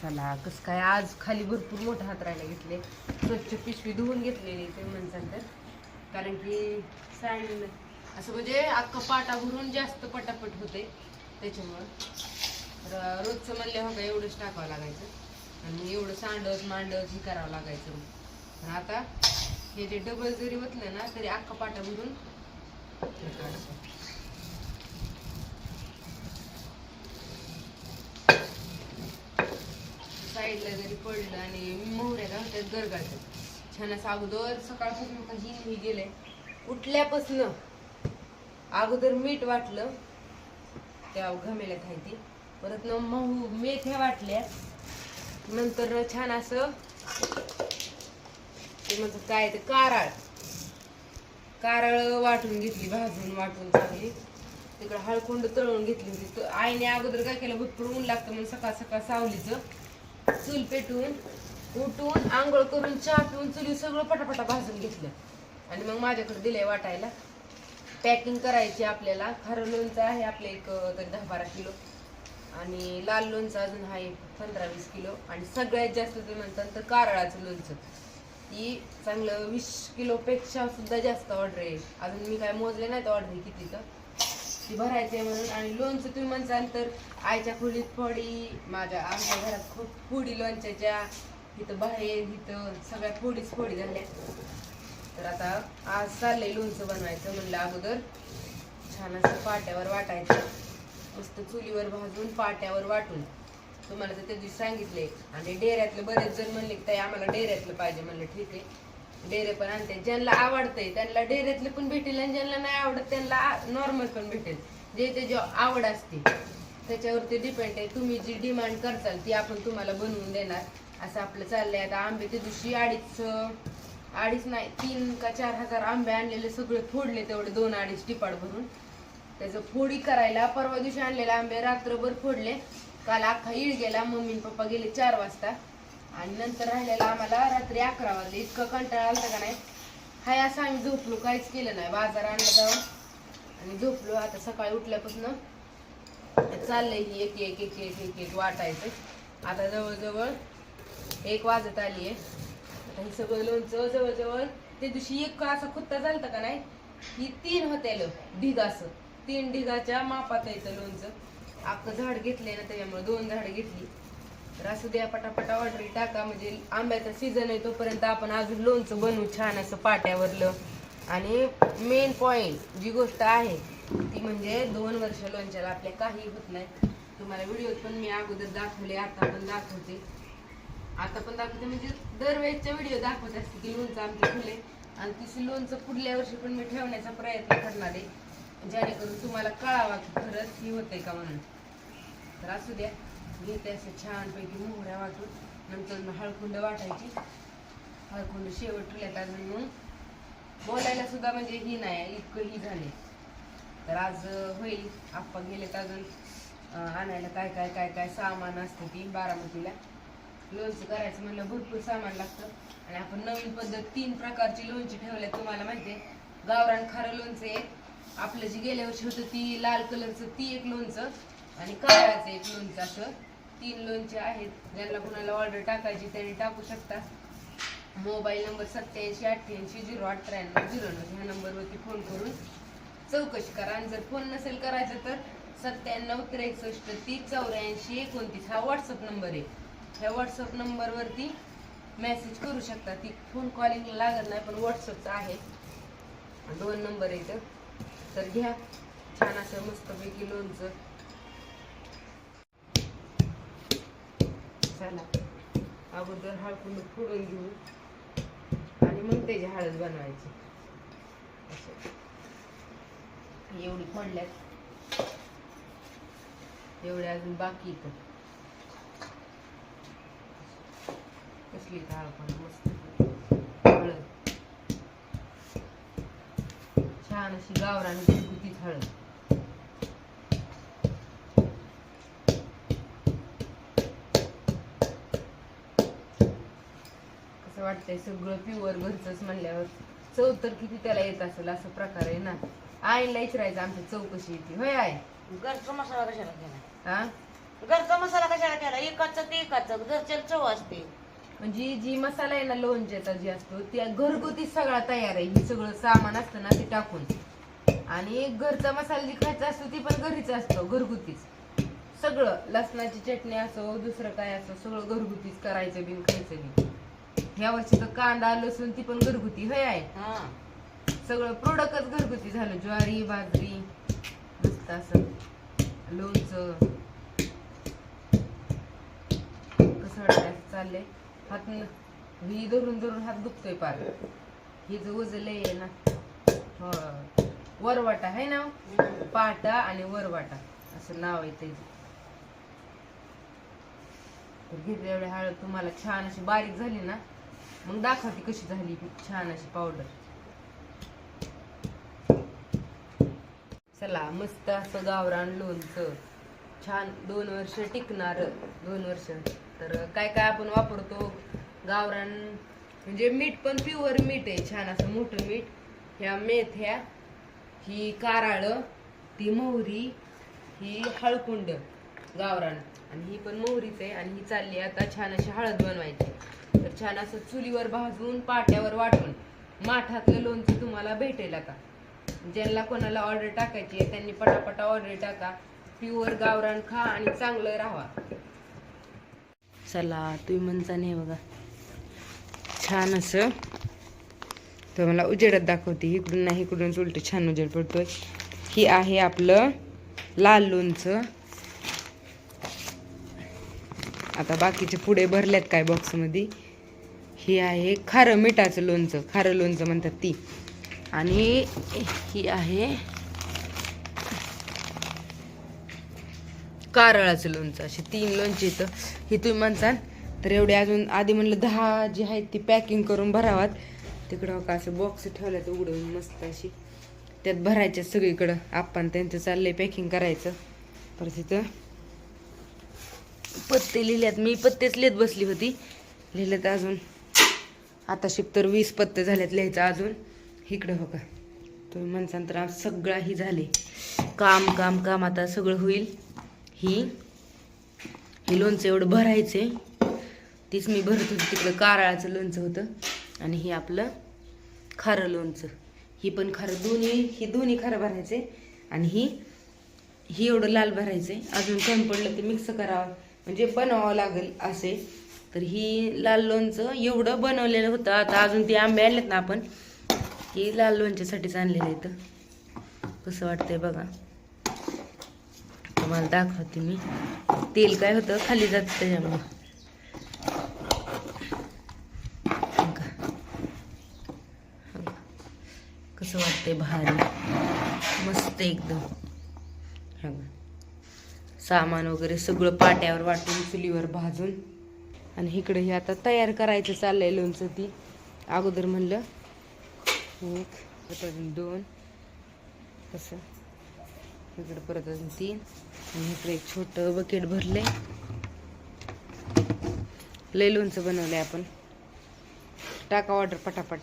चला कसं काय आज खाली भरपूर मोठा हात राहायला घेतले. स्वच्छ पिशवी धुवून घेतलेली ते म्हणतात तर. कारण की सँड असं म्हणजे अख्खा पाटा भरून जास्त पटापट होते त्याच्यामुळं. तर रोजचं म्हणले हो का एवढंच टाकावं लागायचं. आणि एवढं सांडत मांडत हे करावं लागायचं. पण आता हे जे डबल जरी ओतलं ना तरी अख्खा पाटा भरून हे काढायचं. साईडला जरी पडलं आणि मोहऱ्या घालतात गरगाळतात छान असं अगोदर सकाळपासून काही नाही गेलंय उठल्यापासनं अगोदर मीठ वाटलं. त्या घमेल्या खायती. परत न मऊ मेथ्या वाटल्या. नंतर छान असं ते म्हणजे काय ते कारळ. कारळ वाटून घेतली भाजून वाटून चांगली तिकडे हळकुंड तळून घेतली होती. तर आईने अगोदर काय केलं? भरपूर ऊन लागतं म्हणून सकाळ सकाळ सावलीचं चूल पेटून उठून आंघोळ करून चहा पिऊन चुली सगळं पटापटा भाजून घेतलं. आणि मग माझ्याकडे दिलंय वाटायला. पॅकिंग करायची आपल्याला. खारं लोणचं आहे आपलं एक तरी दहा बारा किलो. आणि लाल लोणचं अजून आहे पंधरा वीस किलो. आणि सगळ्यात जास्त ते म्हणतात तर कारळाचं लोणचं. ती चांगलं वीस किलोपेक्षा सुद्धा जास्त ऑर्डर आहे. अजून मी काय मोजले नाही तर ऑर्डर किती तर ती भरायचे म्हणून आणि लोणचं तुम्ही म्हणसाल तर आईच्या खोलीत फोडी माझ्या आमच्या घरात खूप फोडी लोणच्याच्या इथं बाहेर इथं सगळ्या फोडीच फोडी झाल्या. तर आता आज चाललंय लोणचं बनवायचं म्हणलं अगोदर. छान असं पाट्यावर वाटायचं. मस्त चुलीवर भाजून पाट्यावर वाटून. तुम्हाला तर त्या दिवशी सांगितले आणि डेऱ्यातले बरेच जण म्हणले की ताई आम्हाला डेऱ्यातलं पाहिजे. म्हणलं ठीक आहे. डेरे पण आणते. ज्यांना आवडतंय त्यांना डेऱ्यातले पण भेटेल आणि ज्यांना नाही आवडत त्यांना नॉर्मल पण भेटेल. जे ते आवड असते त्याच्यावरती डिपेंड आहे. तुम्ही जी डिमांड करताल ती आपण तुम्हाला बनवून देणार. असं आपलं चाललंय. आता आंबे त्या दिवशी अडीच अडीच नाही तीन का चार हजार आंबे आणलेले सगळे फोडले तेवढे दोन अडीच टिपाड भरून. त्याचं फोडी करायला परवा दिवशी आणलेले आंबे रात्रभर फोडले. काल अख्खा इळ गेला मम्मी पप्पा गेले चार वाजता. आणि नंतर राहिलेला आम्हाला रात्री अकरा वाजले इतकं कंटाळा आला का नाही? हाय असं आम्ही झोपलो काहीच केलं नाही. बाजार आणलं जाऊन. आणि झोपलो. आता सकाळी उठल्यापासून चाललंय ही एक एक एक एक एक एक वाटायचं. आता जवळजवळ एक वाजत आली आहे आता हे सगळं लोणचं जवळजवळ त्या दिवशी एक असा खुत्ता झालता का नाही? ही तीन होते ढिग तीन ढिगाच्या मापात यायचं लोणचं. अख्खं झाड घेतले ना त्याच्यामुळे दोन झाडं घेतली. तर असू द्या पटापटा ऑर्डर टाका. म्हणजे आंब्याचा सीझन आहे तोपर्यंत आपण अजून लोणचं बनवू छान असं पाट्यावरलं. आणि मेन पॉईंट जी गोष्ट आहे ती म्हणजे दोन वर्ष लोणच्याला आपल्या काही होत नाही. तुम्हाला व्हिडिओ पण मी अगोदर दाखवले आता पण दाखवते. आता पण दाखवते म्हणजे दरवेळेसच्या व्हिडिओ दाखवत असते की लोणचं आमचे फुले आणि तिचं लोणचं पुढल्या वर्षी पण मी ठेवण्याचा प्रयत्न करणार आहे. जेणेकरून तुम्हाला कळावा की खरंच ही होते का म्हणून. तर असू द्या. घेते असं छानपैकी मोहऱ्या वाटून नंतर हळकुंड वाटायची. हळकुंड शेवट ठेवल्यात अजून मग बोलायला सुद्धा म्हणजे ही नाही इतकं ही झाले. तर आज होईल. आप्पा गेलेत अजून. आणायला काय काय काय काय सामान असतं ती बारामतीला. लोणचं करायचं म्हणलं भरपूर सामान लागतं. आणि आपण नवीन पद्धत तीन प्रकारची लोणची ठेवल्या तुम्हाला माहिती आहे गावरान खारं लोणचं एक. आपलं जे गेल्या वर्षी होतं ती लाल कलरचं ती एक लोणचं. आणि काळाचं एक लोणचं असं. तीन लोणचे आहेत ज्यांना कुणाला ऑर्डर टाकायची त्यांनी टाकू शकता. मोबाईल नंबर सत्याऐंशी अठ्ठ्याऐंशी झिरो अठ्ठ्याण्णव झिरो नऊ ह्या नंबरवरती फोन करून चौकशी करा. आणि जर फोन नसेल करायचं तर सत्त्याण्णव त्रेसष्ट तीस चौऱ्याऐंशी एकोणतीस. हा व्हॉट्सअप नंबर आहे. ह्या व्हॉट्सअप नंबरवरती मेसेज करू शकता. ती फोन कॉलिंग लागत नाही पण व्हॉट्सअपचा आहे. दोन नंबर आहे तर घ्या. छान असं मस्तपैकी लोणचं मसाला अगोदर हळकुंड फोडून घेऊ आणि मग त्याची हळद बनवायची. एवढी फोडल्यात. एवढे अजून बाकी इथं कसली डाळ पण मस्त. हळद. छान अशी गावरान तीच हळद. वाटतंय सगळं प्युअर घरचंच म्हणल्यावर चव तर किती त्याला येत असेल असं प्रकार आहे ना. आईला विचारायचं आमच्या चव कशी येते होय आहे घरचा मसाला कशाला केला हा? घरचा मसाला कशाला केला एकाचं ते एकाचं घरच्याला चव असते. म्हणजे जी मसाला आहे ना लोणच्याचा जी असतो त्या घरगुती सगळा तयार आहे. ही सगळं सामान असतं ना ते टाकून. आणि घरचा मसाला जी खायचा असतो ती पण घरीच असतो घरगुतीच. सगळं लसणाची चटणी असो दुसरं काय असो सगळं घरगुतीच करायचं बिन खायचं बी ह्या वर्षी तर कांदा लसूण ती पण घरगुती होय आहे. हा. सगळं प्रोडक्टच घरगुती झालं. ज्वारी बाजरी मस्त असं लोणचं. कसं चाललंय. हात ही धरून धरून हात दुखतोय पार. हे जो आहे ना हो. वरवाटा आहे ना? पाटा आणि वरवाटा. असं नाव आहे त्याचं तर घेतल्या हळद तुम्हाला छान अशी बारीक झाली ना मग दाखवते कशी झाली छान अशी पावडर चला मस्त असं गावरान लोणचं. छान दोन वर्ष टिकणार दोन वर्ष. तर काय काय आपण वापरतो? गावरान म्हणजे मीठ पण प्युअर मीठ आहे छान असं मोठं मीठ. ह्या मेथ्या ही काराळ ती मोहरी ही हळकुंड गावरान. आणि ही पण मोहरीच आहे आणि ही चालली आता छान अशी हळद बनवायची. तर छान असं चुलीवर भाजून पाट्यावर वाटून माठातलं लोणचं तुम्हाला भेटेल का ज्यांना कोणाला ऑर्डर टाकायची आहे त्यांनी पटापटा ऑर्डर टाका. प्युअर गावरान खा आणि चांगलं राहा. चला तुम्ही म्हणता नाही बघा. छान असं. तर मला उजेडात दाखवते. इकडून नाही इकडून उलट छान उजेड पडतोय. ही आहे आपलं लाल लोणचं. आता बाकीचे पुढे भरल्यात काय बॉक्समध्ये ही आहे खारं मिठाचं लोणचं खारं लोणचं म्हणतात ती. आणि ही आहे कारळाचं लोणचं अशी तीन लोणचे इथं. ही तुम्ही म्हणसान तर एवढे अजून आधी म्हणलं दहा जी आहेत ती पॅकिंग करून भरावात. तिकडं का असं बॉक्स ठेवल्यात उघडून मस्त अशी. त्यात भरायच्या सगळीकडं. आपण त्यांचं चाललंय पॅकिंग करायचं. परत तिथं पत्ते लिहिल्यात. मी पत्तेच लिहित बसली होती. लिहिल्यात अजून. आता शिक तर वीस पत्ते झाल्यात लिहायचं अजून. इकडं हो का? तुम्ही म्हणसान तर आज सगळं ही झाले. काम काम काम आता सगळं होईल. ही हे लोणचं एवढं भरायचे तीच मी भरत होती तिकडं कारळाचं लोणचं होतं. आणि हे आपलं खारं लोणचं. ही पण खारं दोन्ही ही दोन्ही खारं भरायचे आणि ही ही एवढं लाल भरायचे अजून कमी पडलं ते मिक्स करावं. म्हणजे बनवावं लागेल असे. तर ही लाल लोणचं एवढं बनवलेलं होतं. आता अजून ते आंबे आणलेत ना आपण की लाल लोणच्यासाठीच आणलेलं आहे तर कसं वाटतंय बघा. तुम्हाला दाखवते मी. तेल काय होतं? खाली जातं त्याच्यामुळं. बघा. कसं वाटतंय भारी. मस्त एकदम. हां सामान वगैरे सगळं पाट्यावर वाटून चुलीवर भाजून. आणि इकडे हे आता तयार करायचं चाललंय लोणचं ती. अगोदर म्हणलं एक परत अजून दोन असं. इकडे परत अजून तीन. आणि इकडे एक छोटं बकेट भरले लय लोणचं बनवलंय आपण. टाका ऑर्डर पटापट.